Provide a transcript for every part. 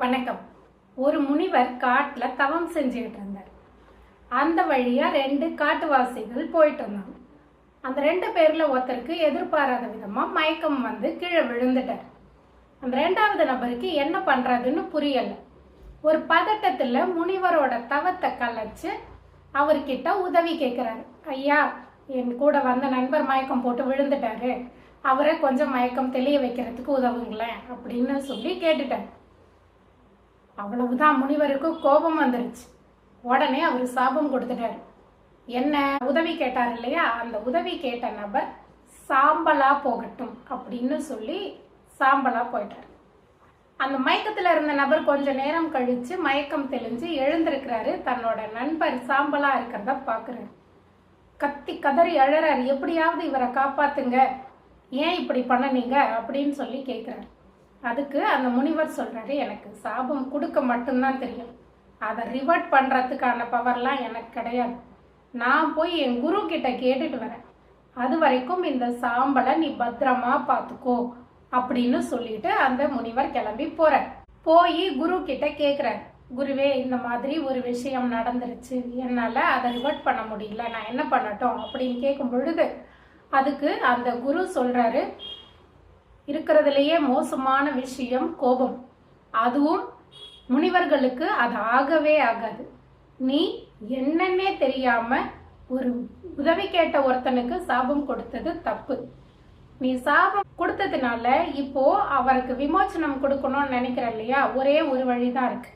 வணக்கம். ஒரு முனிவர் காட்டில் தவம் செஞ்சுக்கிட்டு இருந்தார். அந்த வழியாக ரெண்டு காட்டுவாசிகள் போயிட்டு இருந்தாங்க அந்த ரெண்டு பேரில் ஒருத்தருக்கு எதிர்பாராத விதமாக மயக்கம் வந்து கீழே விழுந்துட்டார். அந்த ரெண்டாவது நபருக்கு என்ன பண்ணுறதுன்னு புரியலை. ஒரு பதட்டத்தில் முனிவரோட தவத்தை கலைச்சு அவர்கிட்ட உதவி கேட்குறாரு ஐயா என் கூட வந்த நண்பர் மயக்கம் போட்டு விழுந்துட்டாரு. அவரை கொஞ்சம் மயக்கம் தெளிய வைக்கிறதுக்கு உதவுங்களேன் அப்படின்னு சொல்லி கேட்டுட்டார். அவ்வளவுதான் முனிவருக்கு கோபம் வந்துருச்சு. உடனே அவர் சாபம் கொடுத்துட்டாரு. என்ன? உதவி கேட்டார் இல்லையா? அந்த உதவி கேட்ட நபர் சாம்பலா போகட்டும் அப்படின்னு சொல்லி சாம்பலா போயிட்டார். அந்த மயக்கத்துல இருந்த நபர் கொஞ்ச நேரம் கழிச்சு மயக்கம் தெளிஞ்சு எழுந்திருக்கிறாரு. தன்னோட நண்பர் சாம்பலா இருக்கிறத பாக்குறாரு. கத்தி கதறி அழறாரு. எப்படியாவது இவரை காப்பாத்துங்க. ஏன் இப்படி பண்ணனீங்க? அப்படின்னு சொல்லி கேட்குறாரு அதுக்கு அந்த முனிவர் சொல்றாரு எனக்கு சாபம் கொடுக்க மட்டும்தான் தெரியும். அதை ரிவர்ட் பண்றதுக்கான பவர்லாம் எனக்கு கிடையாது. நான் போய் என் குரு கிட்ட கேட்டுட்டு வரேன். அது வரைக்கும் இந்த சாம்பலை நீ பத்திரமா பார்த்துக்கோ அப்படின்னு சொல்லிட்டு அந்த முனிவர் கிளம்பி போற போய் குரு கிட்ட கேக்குறாரு குருவே இந்த மாதிரி ஒரு விஷயம் நடந்துருச்சு. என்னால அதை ரிவர்ட் பண்ண முடியல. நான் என்ன பண்ணட்டும்? அப்படின்னு கேட்கும் பொழுது அதுக்கு அந்த குரு சொல்றாரு இருக்கிறதுலையே மோசமான விஷயம் கோபம். அதுவும் முனிவர்களுக்கு அது ஆகவே ஆகாது. நீ என்னன்னே தெரியாம ஒரு உதவி கேட்ட ஒருத்தனுக்கு சாபம் கொடுத்தது தப்பு. நீ சாபம் கொடுத்ததுனால இப்போ அவருக்கு விமோச்சனம் கொடுக்கணும்னு நினைக்கிற இல்லையா? ஒரே ஒரு வழிதான் இருக்கு.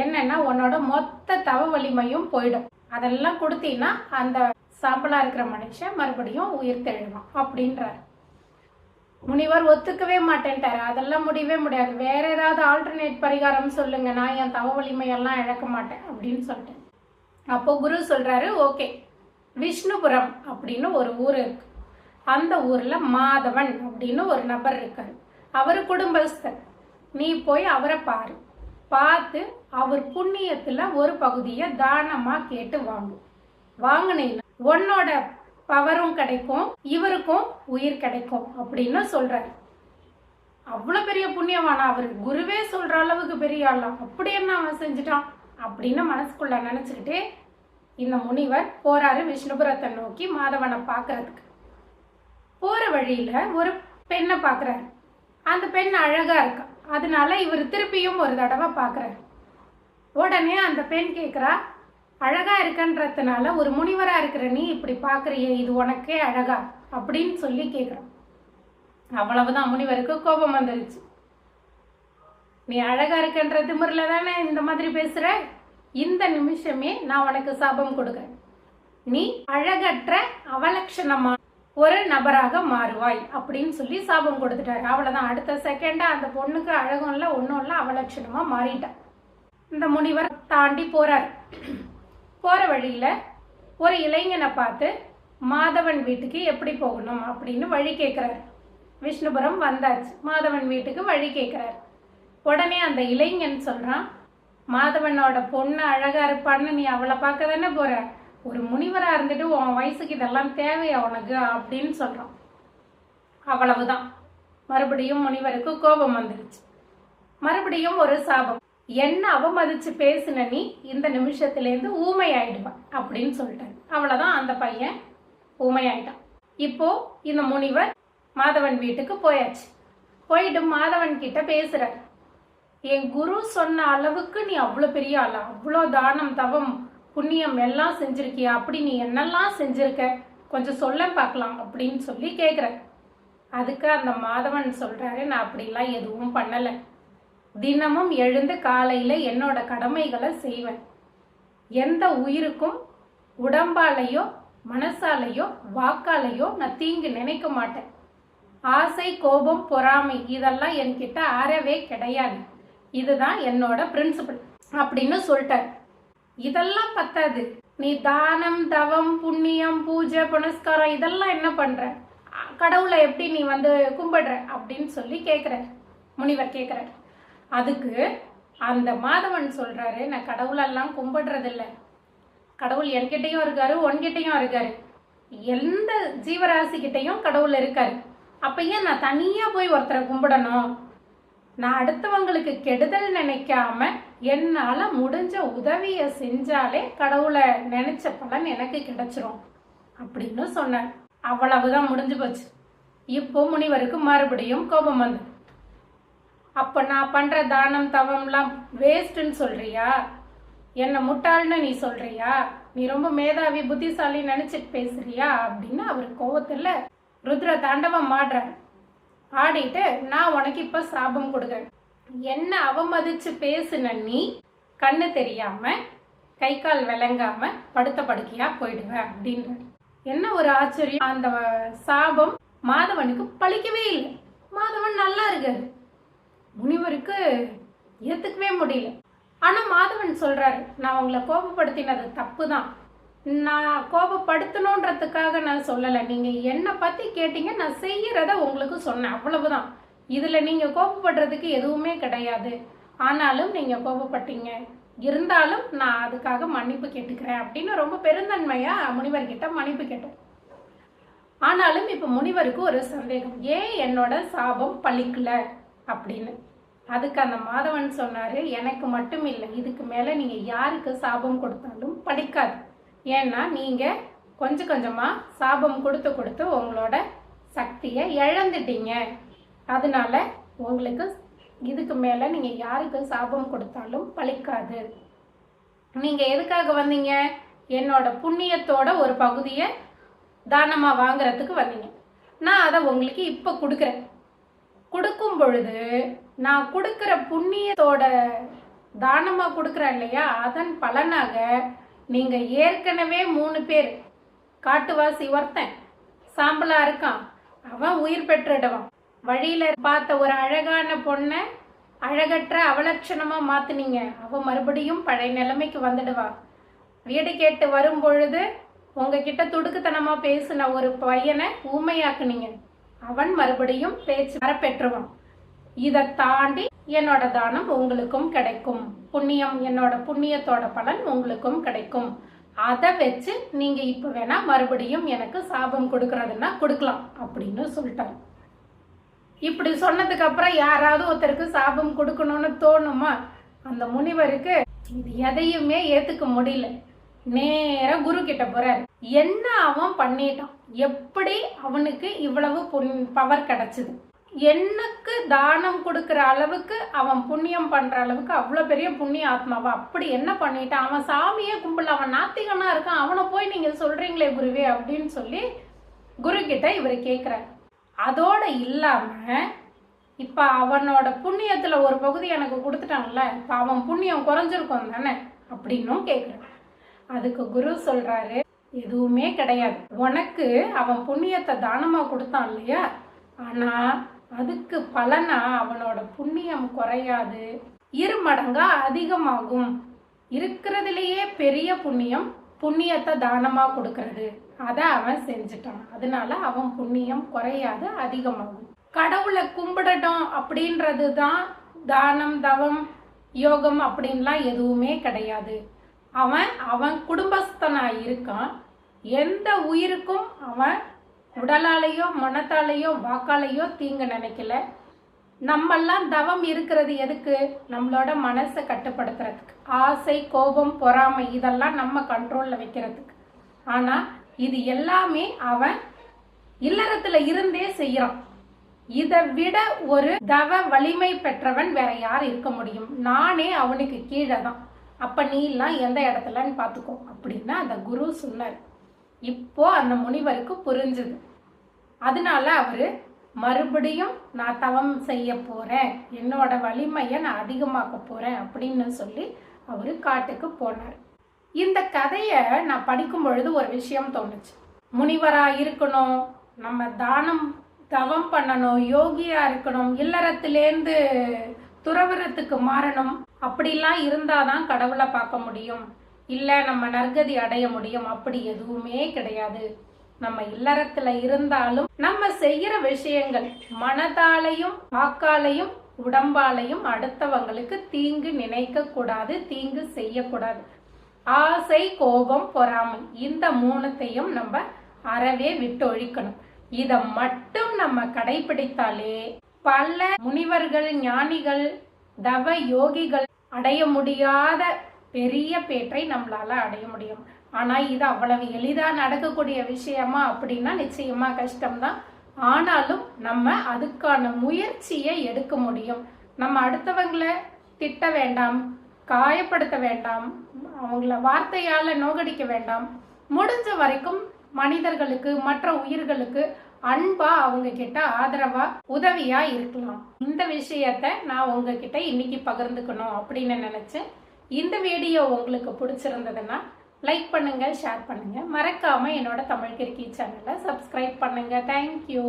என்னன்னா உன்னோட மொத்த தவ வலிமையும் போயிடும். அதெல்லாம் கொடுத்தீங்கன்னா அந்த சாம்பலா இருக்கிற மனுஷன் மறுபடியும் உயிர் தெழுவான் அப்படின்றார். முனிவர் ஒத்துக்கவே மாட்டேன்ட்டாரு. அதெல்லாம் முடியவே முடியாது. வேற ஏதாவது ஆல்டர்னேட் பரிகாரம் சொல்லுங்க. நான் என் தவ வலிமையெல்லாம் இழக்க மாட்டேன் அப்படின்னு சொல்லிட்டேன். அப்போ குரு சொல்றாரு ஓகே விஷ்ணுபுரம் அப்படின்னு ஒரு ஊர் இருக்கு. அந்த ஊர்ல மாதவன் அப்படின்னு ஒரு நபர் இருக்காரு. அவர் குடும்பஸ்தர். நீ போய் அவரை பாரு. பார்த்து அவர் புண்ணியத்துல ஒரு பகுதியை தானமா கேட்டு வாங்கு. வாங்கினீங்கன்னா உன்னோட பவரும் கிடைக்கும் இவருக்கும் உயிர் கிடைக்கும் அப்படின்னு சொல்றாரு. அவ்வளவு பெரிய புண்ணியவானா? அவர் குருவே சொல்ற அளவுக்கு பெரிய ஆளாம் அப்படி என்ன அவன் செஞ்சுட்டான் அப்படின்னு மனசுக்குள்ள நினைச்சுக்கிட்டே இந்த முனிவர் போறாரு விஷ்ணுபுரத்தை நோக்கி மாதவனை பார்க்கறதுக்கு. போற வழியில ஒரு பெண்ணை பார்க்குறாரு. அந்த பெண் அழகா இருக்கா. அதனால இவர் திருப்பியும் ஒரு தடவை பார்க்குறாரு. உடனே அந்த பெண் கேட்குறா அழகா இருக்கன்றதுனால ஒரு முனிவரா இருக்கிற நீ இப்படி பாக்குறியே இது உனக்கே அழகா அப்படின்னு சொல்லி கேக்குறான். அவ்வளவுதான் முனிவருக்கு கோபம் வந்துருச்சு. நீ அழகா இருக்கன்ற திமிரில் தானே இந்த மாதிரி பேசுற? இந்த நிமிஷமே நான் உனக்கு சாபம் கொடுக்குறேன். நீ அழகற்ற அவலட்சணமா ஒரு நபராக மாறுவாய் அப்படின்னு சொல்லி சாபம் கொடுத்துட்டாரு. அவ்வளவுதான். அடுத்த செகண்டா அந்த பொண்ணுக்கு அழகும் இல்லை ஒன்றும் இல்லை அவலட்சணமா மாறிட்டா. இந்த முனிவர் தாண்டி போறாரு. போகிற வழியில் ஒரு இளைஞனை பார்த்து மாதவன் வீட்டுக்கு எப்படி போகணும்? அப்படின்னு வழி கேட்குறார் விஷ்ணுபுரம் வந்தாச்சு. மாதவன் வீட்டுக்கு வழி கேட்குறார் உடனே அந்த இளைஞன் சொல்கிறான் மாதவனோட பொண்ணு அழகாக இருப்பான்னு நீ அவளை பார்க்க தானே போகிற ஒரு முனிவராக இருந்துட்டு உன் வயசுக்கு இதெல்லாம் தேவையா உனக்கு? அப்படின்னு சொல்கிறான் அவ்வளவுதான். மறுபடியும் முனிவருக்கு கோபம் வந்துருச்சு. மறுபடியும் ஒரு சாபம். என்ன அவமதிச்சு பேசின நீ இந்த நிமிஷத்திலேருந்து ஊமை ஆயிடுவான் அப்படின்னு சொல்லிட்டாரு அவ்வளவுதான் அந்த பையன் ஊமையாயிட்டான். இப்போ இந்த முனிவர் மாதவன் வீட்டுக்கு போயாச்சு. போயிட்டு மாதவன் கிட்ட பேசுறார். என் குரு சொன்ன அளவுக்கு நீ அவ்வளோ பெரிய ஆளா? அவ்வளோ தானம் தவம் புண்ணியம் எல்லாம் செஞ்சிருக்கியா? அப்படி நீ என்னெல்லாம் செஞ்சிருக்க? கொஞ்சம் சொல்ல பார்க்கலாம் அப்படின்னு சொல்லி கேட்குற அதுக்கு அந்த மாதவன் சொல்றாரு நான் அப்படிலாம் எதுவும் பண்ணலை. தினமும் எழுந்து காலையில என்னோட கடமைகளை செய்வேன். எந்த உயிருக்கும் உடம்பாலையோ மனசாலையோ வாக்காலையோ நான் தீங்கு நினைக்க மாட்டேன். ஆசை கோபம் பொறாமை இதெல்லாம் என்கிட்ட அறவே கிடையாது. இதுதான் என்னோட பிரின்சிபல் அப்படின்னு சொல்லிட்டார். இதெல்லாம் பத்தாது. நீ தானம் தவம் புண்ணியம் பூஜை புனஸ்காரம் இதெல்லாம் என்ன பண்ற? கடவுளை எப்படி நீ வந்து கும்பிடுற அப்படின்னு சொல்லி கேட்குற முனிவர் கேட்குறாரு அதுக்கு அந்த மாதவன் சொல்கிறாரு நான் கடவுளெல்லாம் கும்பிடுறதில்ல. கடவுள் என்கிட்டையும் இருக்காரு உன்கிட்டையும் இருக்காரு. எந்த ஜீவராசிக்கிட்டையும் கடவுள் இருக்காரு. அப்போ ஏன் நான் தனியாக போய் ஒருத்தரை கும்பிடணும்? நான் அடுத்தவங்களுக்கு கெடுதல் நினைக்காம என்னால் முடிஞ்ச உதவியை செஞ்சாலே கடவுளை நினைச்ச பலன் எனக்கு கிடைச்சிரும். அப்படின்னு சொன்னார். அவ்வளவுதான் முடிஞ்சு போச்சு. இப்போ முனிவருக்கு மறுபடியும் கோபம் வந்தது. அப்ப நான் பண்ற தானம் தவம்லாம் வேஸ்ட்னு சொல்றியா? என்ன முட்டாள்னு நீ சொல்றியா? நீ ரொம்ப மேதாவி புத்திசாலி நினைச்சிட்டு பேசுறியா? அப்படின்னு அவர் கோவத்துல ருத்ர தாண்டவம் ஆடுறார். ஆடிட்டு நான் உனக்கு இப்ப சாபம் கொடுக்கேன் என்ன அவமதிச்சு பேசுன நீ கண்ணு தெரியாம கை கால் விளங்காம படுத்த படுக்கையா போயிடுவ? அப்படின்ற என்ன ஒரு ஆச்சரியம். அந்த சாபம் மாதவனுக்கு பழிக்கவே இல்லை. மாதவன் நல்லா இருக்காரு. முனிவருக்கு ஏத்துக்கவே முடியல. ஆனா மாதவன் சொல்றாரு நான் உங்களை கோபப்படுத்தினது தப்பு தான் நான் கோபப்படுத்தணுன்றதுக்காக நான் சொல்லலை. நீங்க என்னை பத்தி கேட்டீங்க நான் செய்யறத உங்களுக்கு சொன்னேன். அவ்வளவுதான். இதுல நீங்க கோபப்படுறதுக்கு எதுவுமே கிடையாது. ஆனாலும் நீங்க கோபப்பட்டீங்க. இருந்தாலும் நான் அதுக்காக மன்னிப்பு கேட்டுக்கிறேன் அப்படின்னு ரொம்ப பெருந்தன்மையா முனிவர்கிட்ட மன்னிப்பு கேட்டேன். ஆனாலும் இப்ப முனிவருக்கு ஒரு சந்தேகம். ஏன் என்னோட சாபம் பழிக்கல? அப்படின்னு. அதுக்கு அந்த மாதவன் சொன்னாரு எனக்கு மட்டும் இல்லை இதுக்கு மேல நீங்க யாருக்கு சாபம் கொடுத்தாலும் படிக்காது. ஏன்னா நீங்க கொஞ்சம் கொஞ்சமா சாபம் கொடுத்து கொடுத்து உங்களோட சக்தியை இழந்துட்டீங்க. அதனால உங்களுக்கு இதுக்கு மேல நீங்க யாருக்கு சாபம் கொடுத்தாலும் பழிக்காது. நீங்க எதுக்காக வந்தீங்க? என்னோட புண்ணியத்தோட ஒரு பகுதியை தானமா வாங்குறதுக்கு வந்தீங்க. நான் அதை உங்களுக்கு இப்ப கொடுக்குறேன். கொடுக்கும் பொழுது நான் கொடுக்கிற புண்ணியத்தோட தானமா கொடுக்குறேன் இல்லையா? அதன் பலனாக நீங்க ஏற்கனவே மூணு பேர் காட்டுவாசி ஒருத்தன் சாம்பலா இருக்கான் அவன் உயிர் பெற்றுடுவான். வழியில பார்த்த ஒரு அழகான பொண்ணை அழகற்ற அவலட்சணமா மாத்துனீங்க. அவ மறுபடியும் பழைய நிலைமைக்கு வந்துடுவா. வீடு கேட்டு வரும் பொழுது உங்ககிட்ட துடுக்குத்தனமா பேசின ஒரு பையனை ஊமையாக்குனீங்க. அவன் மறுபடியும் பேச்சு பெற்றுவான் இதை தாண்டி என்னோட தானம் உங்களுக்கும் கிடைக்கும். புண்ணியம் என்னோட புண்ணியத்தோட பலன் உங்களுக்கும் கிடைக்கும். அதை வச்சு நீங்க இப்ப வேணா மறுபடியும் எனக்கு சாபம் கொடுக்கறதுன்னா கொடுக்கலாம் அப்படின்னு சொல்லிட்டாரு. இப்படி சொன்னதுக்கு அப்புறம் யாராவது ஒருத்தருக்கு சாபம் கொடுக்கணும்னு தோணுமா? அந்த முனிவருக்கு இது எதையுமே ஏத்துக்க முடியல. நேராக குரு கிட்ட போறாரு. என்ன அவன் பண்ணிட்டான்? எப்படி அவனுக்கு இவ்வளவு பவர் கிடைச்சது? எனக்கு தானம் கொடுக்குற அளவுக்கு அவன் புண்ணியம் பண்ற அளவுக்கு அவ்வளவு பெரிய புண்ணிய ஆத்மாவா? அப்படி என்ன பண்ணிட்டான்? அவன் சாமியே கும்பல் அவன் நாத்திகனா இருக்கான். அவனை போய் நீங்க சொல்றீங்களே குருவே அப்படின்னு சொல்லி குரு கிட்ட இவர் கேக்குறாரு. அதோட இல்லாம இப்ப அவனோட புண்ணியத்துல ஒரு பகுதி எனக்கு கொடுத்துட்டான்ல இப்ப அவன் புண்ணியம் குறைஞ்சிருக்கும் தானே? அப்படின்னும் கேட்குறான் அதுக்கு குரு சொல்றாரு எதுவுமே கிடையாது. உனக்கு அவன் புண்ணியத்தை தானமா கொடுத்தான் இல்லையா? ஆனா அதுக்கு பலனா அவனோட புண்ணியம் குறையாது. இரு மடங்கா அதிகமாகும். இருக்கிறதுலயே பெரிய புண்ணியம் புண்ணியத்தை தானமா கொடுக்கறது. அதை அவன் செஞ்சுட்டான். அதனால அவன் புண்ணியம் குறையாது அதிகமாகும். கடவுளை கும்பிடட்டும் அப்படின்றது தான் தானம் தவம் யோகம் அப்படின்லாம் எதுவுமே கிடையாது. அவன் அவன் குடும்பஸ்தனாக இருக்கான். எந்த உயிருக்கும் அவன் உடலாலேயோ மனத்தாலேயோ வாக்காலேயோ தீங்கு நினைக்கல. நம்மெல்லாம் தவம் இருக்கிறது எதுக்கு? நம்மளோட மனசை கட்டுப்படுத்துறதுக்கு. ஆசை கோபம் பொறாமை இதெல்லாம் நம்ம கண்ட்ரோலில் வைக்கிறதுக்கு. ஆனால் இது எல்லாமே அவன் இல்லறத்தில் இருந்தே செய்கிறான் இதை விட ஒரு தவ வலிமை பெற்றவன் வேற யார் இருக்க முடியும்? நானே அவனுக்கு கீழே தான் அப்போ நீலாம் எந்த இடத்துலன்னு பார்த்துக்கோ. அப்படின்னு அந்த குரு சொன்னார். இப்போ அந்த முனிவருக்கு புரிஞ்சுது. அதனால அவர் மறுபடியும் நான் தவம் செய்ய போகிறேன் என்னோட வலிமையை நான் அதிகமாக்க போகிறேன் அப்படின்னு சொல்லி அவர் காட்டுக்கு போனார். இந்த கதையை நான் படிக்கும் பொழுது ஒரு விஷயம் தோணுச்சு. முனிவராக இருக்கணும். நம்ம தானம் தவம் பண்ணணும். யோகியாக இருக்கணும். இல்லறத்திலேருந்து துறவரத்துக்கு மாறணும். அப்படிலாம் இருந்தாதான் கடவுளை பார்க்க முடியும். இல்ல நம்ம நற்கதி அடைய முடியும். அப்படி எதுவுமே கிடையாது. நம்ம இல்லறத்துல இருந்தாலும் நம்ம செய்யற விஷயங்கள் மனதாலையும் வாக்காலையும் உடம்பாலையும் அடுத்தவங்களுக்கு தீங்கு நினைக்க கூடாது தீங்கு செய்யக்கூடாது. ஆசை கோபம் பொறாமை இந்த மூணுத்தையும் நம்ம அறவே விட்டு ஒழிக்கணும். இதை மட்டும் நம்ம கடைபிடித்தாலே பல முனிவர்கள் ஞானிகள் தவ யோகிகள் அடைய முடியாத பெரிய பேற்றை நம்மளால அடைய முடியும். ஆனா இது அவ்வளவு எளிதா நடக்கக்கூடிய விஷயமா அப்படின்னா நிச்சயமா கஷ்டம்தான். ஆனாலும் நம்ம அதுக்கான முயற்சியை எடுக்க முடியும். நம்ம அடுத்தவங்களை திட்ட வேண்டாம் காயப்படுத்த வேண்டாம் அவங்கள வார்த்தையால நோகடிக்க வேண்டாம். முடிஞ்ச வரைக்கும் மனிதர்களுக்கு மற்ற உயிர்களுக்கு அன்பா அவங்க கிட்ட ஆதரவா உதவியா இருக்கலாம். இந்த விஷயத்த நான் உங்ககிட்ட இன்னைக்கு பகிர்ந்துக்கணும் அப்படின்னு நினைச்சேன் இந்த வீடியோ உங்களுக்கு பிடிச்சிருந்ததுன்னா லைக் பண்ணுங்க ஷேர் பண்ணுங்க. மறக்காம என்னோட தமிழ் கிரிக்கி சேனலை சப்ஸ்கிரைப் பண்ணுங்க. தேங்க்யூ